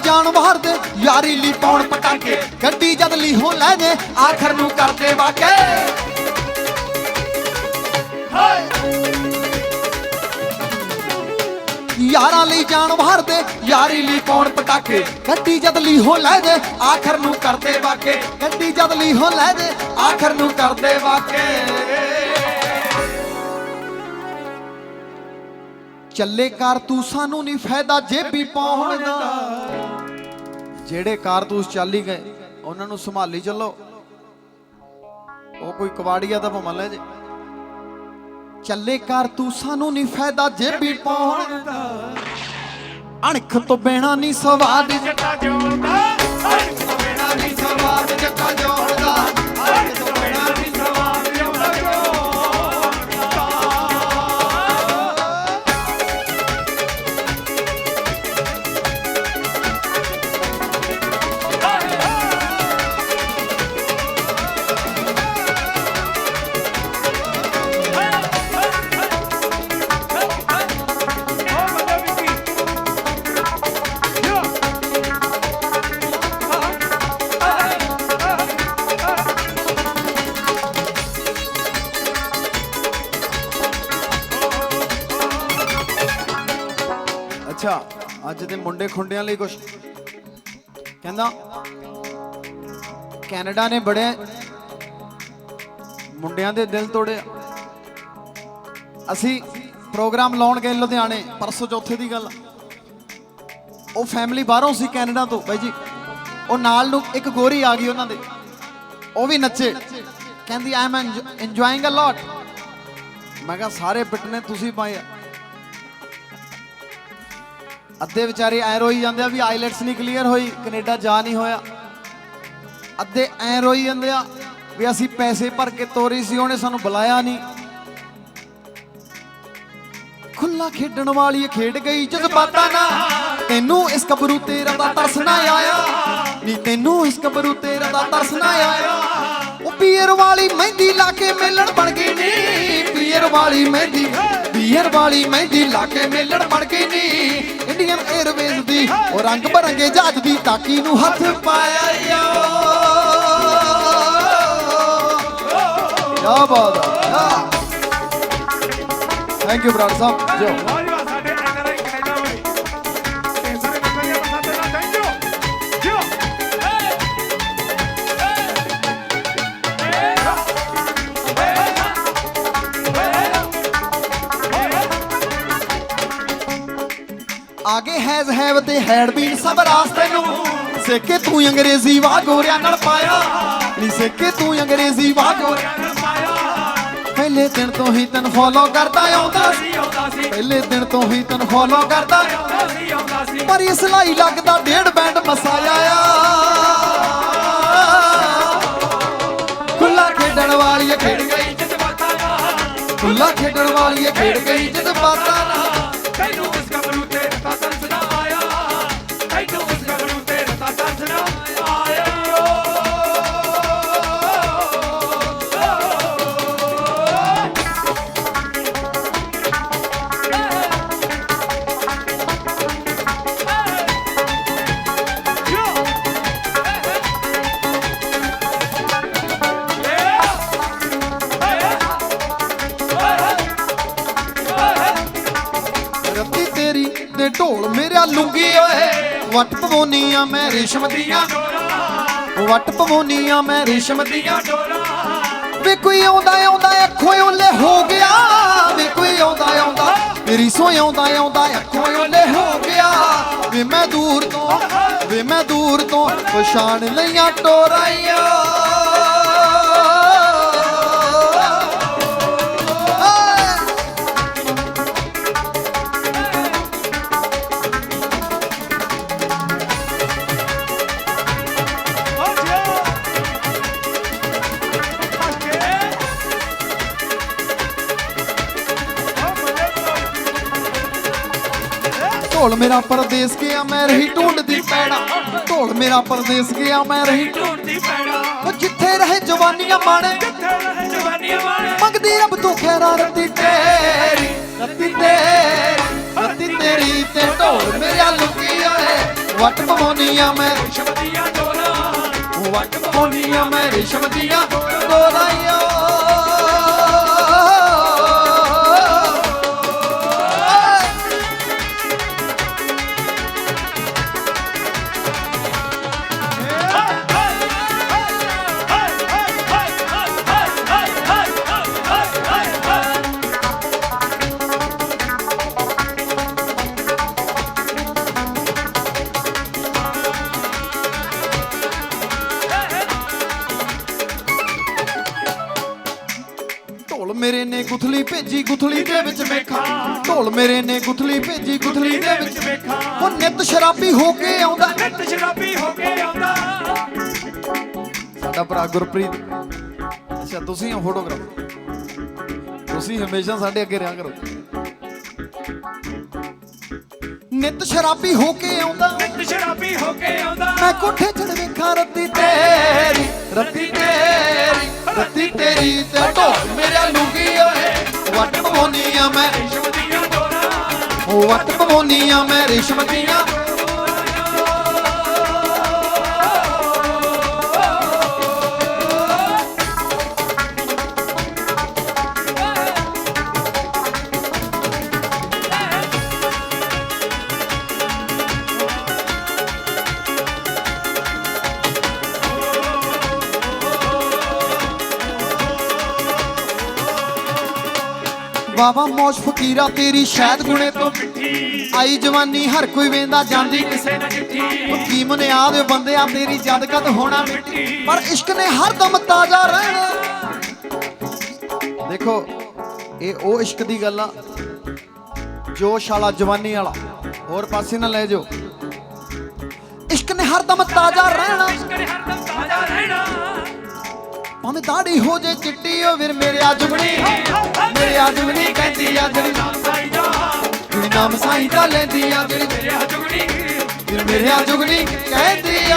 ਜਾਣ ਬਾਹਰ ਦੇ, ਯਾਰੀ ਲਈ ਪਾਉਣ ਪਟਾਕੇ। ਗੱਡੀ ਜਦ ਲਈ ਹੋ ਲੈ ਜੇ, ਆਖਰ ਨੂੰ ਕਰਦੇ ਵਾਕੇ। ਯਾਰਾਂ ਲਈ ਜਾਣ ਬਾਹਰ ਦੇ, ਯਾਰੀ ਲਈ ਪਾਉਣ ਪਟਾਕੇ। ਗੱਡੀ ਜਦ ਲਈ ਹੋ ਲੈ ਜੇ, ਆਖਰ ਨੂੰ ਕਰਦੇ ਵਾਕੇ। ਗੱਡੀ ਜਦ ਲਈ ਹੋ ਲੈ ਜੇ, ਆਖਰ ਨੂੰ ਕਰਦੇ ਵਾਕੇ। ਚੱਲੇ ਕਾਰਤੂਸਾਂ ਨੂੰ ਨਹੀਂ ਫਾਇਦਾ ਜੇਬੀ ਪਾਉਣ ਦਾ। ਜਿਹੜੇ ਕਾਰਤੂਸ ਚੱਲ ਹੀ ਗਏ ਉਹਨਾਂ ਨੂੰ ਸੰਭਾਲੀ ਚੱਲੋ। ਉਹ ਕੋਈ ਕਵਾੜੀਆ ਦਾ ਭਾਵੇਂ ਲੈ ਜੇ। ਚੱਲੇ ਕਾਰਤੂਸਾਂ ਨੂੰ ਨਹੀਂ ਫਾਇਦਾ ਜੇਬੀ ਪਾਉਣ ਦਾ। ਅਣਖ ਤੋਂ ਬਿਨਾ ਨਹੀਂ ਸਵਾਦ। ਜੱਟਾ ਜੋੜਦਾ ਹਰ ਬਿਨਾ ਨਹੀਂ ਸਵਾਦ ਜੱਟਾ ਜੋੜਦਾ। ਅੱਛਾ, ਅੱਜ ਦੇ ਮੁੰਡੇ ਖੁੰਡਿਆਂ ਲਈ ਕੁਝ ਕਹਿੰਦਾ, ਕੈਨੇਡਾ ਨੇ ਬੜੇ ਮੁੰਡਿਆਂ ਦੇ ਦਿਲ ਤੋੜਿਆ ਅਸੀਂ ਪ੍ਰੋਗਰਾਮ ਲਾਉਣ ਗਏ ਲੁਧਿਆਣੇ, ਪਰਸੋਂ ਚੌਥੇ ਦੀ ਗੱਲ। ਉਹ ਫੈਮਿਲੀ ਬਾਹਰੋਂ ਸੀ ਕੈਨੇਡਾ ਤੋਂ, ਬਾਈ ਜੀ। ਉਹ ਨਾਲ ਨੂੰ ਇੱਕ ਗੋਰੀ ਆ ਗਈ ਉਹਨਾਂ ਦੇ। ਉਹ ਵੀ ਨੱਚੇ। ਕਹਿੰਦੀ ਆਈ ਐਮ ਇੰਜੋਇੰਗ ਅ ਲੋਟ ਮੈਂ ਕਿਹਾ, ਸਾਰੇ ਪਿੱਟ ਨੇ ਤੁਸੀਂ ਪਾਏ ਆ। ਅੱਧੇ ਵਿਚਾਰੇ ਐ ਰੋਈ ਜਾਂਦੇ ਆ ਵੀ ਆਈਲੈਟਸ ਨਹੀਂ ਕਲੀਅਰ ਹੋਈ, ਕੈਨੇਡਾ ਜਾ ਨਹੀਂ ਹੋਇਆ। ਅੱਧੇ ਐ ਰੋਈ ਜਾਂਦੇ ਆ ਵੀ ਅਸੀਂ ਪੈਸੇ ਭਰ ਕੇ ਤੋਰੀ ਸੀ, ਉਹਨੇ ਸਾਨੂੰ ਬੁਲਾਇਆ ਨਹੀਂ। ਖੁੱਲਾ ਖੇਡਣ ਵਾਲੀ ਖੇਡ ਗਈ, ਜਜ਼ਬਾਤਾਂ ਨਾਲ ਤੈਨੂੰ ਇਸ ਕਬਰੂ ਤੇਰਾ ਦਾ ਤਰਸ ਨਾ ਆਇਆ। ਨੀ ਤੈਨੂੰ ਇਸ ਕਬਰੂ ਤੇਰਾ ਦਾ ਤਰਸ ਨਾ ਆਇਆ। ਉਹ ਪੀਰ ਵਾਲੀ ਮਹਿੰਦੀ ਲਾ ਕੇ ਮੇਲਣ ਬਣ ਗਈ ਨੀ। ਪੀਰ ਵਾਲੀ ਮਹਿੰਦੀ ਪੀਰ ਵਾਲੀ ਮਹਿੰਦੀ ਲਾ ਕੇ ਮੇਲਣ ਬਣ ਗਈ ਨੀ। ਇੰਡੀਅਨ 에ਅਰਵੇਜ਼ ਦੀ ਉਹ ਰੰਗ ਬਰੰਗੇ ਜਹਾਜ਼ ਦੀ ਤਾਕੀ ਨੂੰ ਹੱਥ ਪਾਇਆ ਯੋ ਕੀ ਬਾਤ ਥੈਂਕ ਯੂ ਬਰਾੜ ਸਾਹਿਬ। ਜੋ। ਆਗੇ ਹੈਜ਼ ਹੈਵ ਤੇ ਹੈਡ ਬੀਨ ਸਭ ਰਾਸਤੇ ਨੂੰ। ਸਿੱਕੇ ਤੂੰ ਅੰਗਰੇਜ਼ੀ ਵਾ ਗੋਰਿਆਂ ਨਾਲ ਪਾਇਆ। ਨੀ ਸਿੱਕੇ ਤੂੰ ਅੰਗਰੇਜ਼ੀ ਵਾ ਗੋਰਿਆਂ ਨਾਲ ਪਾਇਆ। ਪਹਿਲੇ ਦਿਨ ਤੋਂ ਹੀ ਤੈਨੂੰ ਫੋਲੋ ਕਰਦਾ ਆਉਂਦਾ ਸੀ। ਪਹਿਲੇ ਦਿਨ ਤੋਂ ਹੀ ਤੈਨੂੰ ਫੋਲੋ ਕਰਦਾ ਆਉਂਦਾ ਸੀ ਪਰ ਇਸ ਲਈ ਲੱਗਦਾ ਡੇਢ ਬੈਂਡ ਮਸਾਇਆ ਆ। ਖੁੱਲਾ ਖੇਡਣ ਵਾਲੀ ਖੇਡ ਗਈ ਜਜ਼ਬਾਤਾਂ ਨਾਲ। ਖੁੱਲਾ ਖੇਡਣ ਵਾਲੀ ਖੇਡ ਗਈ ਜਜ਼ਬਾਤਾਂ ਨਾਲ। ਢੋਲ ਮੇਰਾ ਲੁੰਗੀ ਓਏ। ਵਟ ਪਵੋਨੀਆਂ ਮੈਂ ਰੇਸ਼ਮ ਦੀਆਂ। ਵਟ ਪਵੋਨੀਆਂ ਮੈਂ ਰੇਸ਼ਮ ਦੀਆਂ। ਵੇ ਕੋਈ ਆਉਂਦਾ ਆਉਂਦਾ ਅੱਖੋਂ ਓਲੇ ਹੋ ਗਿਆ। ਵੇ ਕੋਈ ਆਉਂਦਾ ਆਉਂਦਾ ਮੇਰੀ ਸੋਹ ਆਉਂਦਾ ਆਉਂਦਾ ਅੱਖੋਂ ਓਲੇ ਹੋ ਗਿਆ। ਵੇ ਮੈਂ ਦੂਰ ਤੋਂ, ਵੇ ਮੈਂ ਦੂਰ ਤੋਂ ਪਛਾਣ ਲਈਆਂ ਟੋਰਾਈਆਂ। ਢੋਲ ਮੇਰਾ ਪਰਦੇਸ ਗਿਆ ਮੈਂ ਰਹੀ ਢੂੰਡਦੀ ਪੈਣਾ ਢੋਲ ਮੇਰਾ ਪਰਦੇਸ ਗਿਆ ਮੈਂ ਰਹੀ ਢੂੰਡਦੀ ਪੈਣਾ ਉਹ ਜਿੱਥੇ ਰਹੇ ਜਵਾਨੀਆਂ ਮਾਣੇ ਰਹੇ ਜਵਾਨੀਆਂ ਮੰਗਦੀ ਰੱਬ ਤੋਂ ਖੈਰਾ ਰੱਤੀ ਤੇਰੀ ਰੱਤੀ ਤੇਰੀ ਰੱਤੀ ਤੇਰੀ ਤੇ ਢੋਲ ਮੇਰਾ ਲੁਕੀ ਓਏ ਵੱਟ ਪਵਾਉਣੀਆਂ ਮੈਂ ਦੀਆਂ ਡੋਰਾਂ ਵੱਟ ਪਵਾਉਣੀਆਂ ਮੈਂ ਰੇਸ਼ਮ ਦੀਆਂ ਮੇਰੇ ਨੇ ਗੁਥਲੀ ਭੇਜੀ ਗੁਥਲੀ ਦੇ ਵਿੱਚ ਵੇਖਾਂ। ਢੋਲ ਮੇਰੇ ਨੇ ਗੁਥਲੀ ਭੇਜੀ ਗੁਥਲੀ ਦੇ ਵਿੱਚ ਵੇਖਾਂ। ਉਹ ਨਿਤ ਸ਼ਰਾਬੀ ਹੋ ਕੇ ਆਉਂਦਾ। ਨਿਤ ਸ਼ਰਾਬੀ ਹੋ ਕੇ ਆਉਂਦਾ। ਸਾਡਾ ਭਰਾ ਗੁਰਪ੍ਰੀਤ। ਅੱਛਾ ਤੁਸੀਂ ਹੋ ਫੋਟੋਗ੍ਰਾਫਰ ਤੁਸੀਂ ਹਮੇਸ਼ਾ ਸਾਡੇ ਅੱਗੇ ਰਿਹਾ ਕਰੋ। ਨਿਤ ਸ਼ਰਾਬੀ ਹੋ ਕੇ ਆਉਂਦਾ। ਨਿਤ ਸ਼ਰਾਬੀ ਹੋ ਕੇ ਆਉਂਦਾ। ਮੈਂ ਕੋਠੇ ਚੜ ਵੇਖਾਂ ਰੱਤੀ ਤੇਰੀ ਰੱਤੀ ਤੇਰੀ। ਰੱਤੀ ਤੇਰੀ ਤੇ ਢੋਲ ਮੇਰੇ ਲੁਗੀ ਓਏ ਵੱਟ ਪਵਾਉਣੀਆਂ ਮੈਂ। ਰੇਸ਼ਮ ਦੀਆਂ ਡੋਰਾਂ ਵੱਟ ਪਵਾਉਣੀਆਂ ਮੈਂ ਰੇਸ਼ਮ ਦੀਆਂ ਬਾਬਾ ਮੌਜ ਫਕੀਰਾ ਤੇਰੀ ਸ਼ਾਇਦ ਗੁਣੇ ਤੋਂ ਮਿੱਠੀ ਆਈ ਜਵਾਨੀ ਹਰ ਕੋਈ ਵੇਂਦਾ ਜਾਂਦੀ ਕਿਸੇ ਨਾ ਚਿੱਠੀ। ਕੀ ਮਨਿਆਦ ਬੰਦਿਆਂ ਤੇਰੀ ਜਦ ਕਦ ਹੋਣਾ ਮਿੱਟੀ। ਪਰ ਇਸ਼ਕ ਨੇ ਹਰਦਮ ਤਾਜ਼ਾ ਰਹਿਣਾ। ਦੇਖੋ ਇਹ ਉਹ ਇਸ਼ਕ ਦੀ ਗੱਲ ਆ ਜੋਸ਼ ਵਾਲਾ ਜਵਾਨੀ ਵਾਲਾ। ਹੋਰ ਪਾਸੇ ਨਾ ਲੈ ਜਾਓ। ਇਸ਼ਕ ਨੇ ਹਰਦਮ ਤਾਜ਼ਾ ਰਹਿਣਾ। ਕਰੇ ਹਰਦਮ ਤਾਜ਼ਾ ਰਹਿਣਾ। ਭਾਵੇਂ ਦਾੜੀ ਹੋ ਜੇ ਚਿੱਟੀ ਓ ਵੀਰ ਮੇਰੇ ਆ ਜੁਗਣੀ ਮੇਰੇ ਆ ਜੁਗਣੀ ਕਹਿੰਦੀ ਆ ਜਿਹੜੀ ਨਾਮ ਸਾਈ ਦਾ ਨਾਮ ਸਾਈਂ ਦਾ ਲੈਂਦੀ ਆ ਜਿਹੜੀ ਮੇਰੇ ਹਜੁਗਣੀ ਵੀਰ ਮੇਰੇ ਆ ਕਹਿੰਦੀ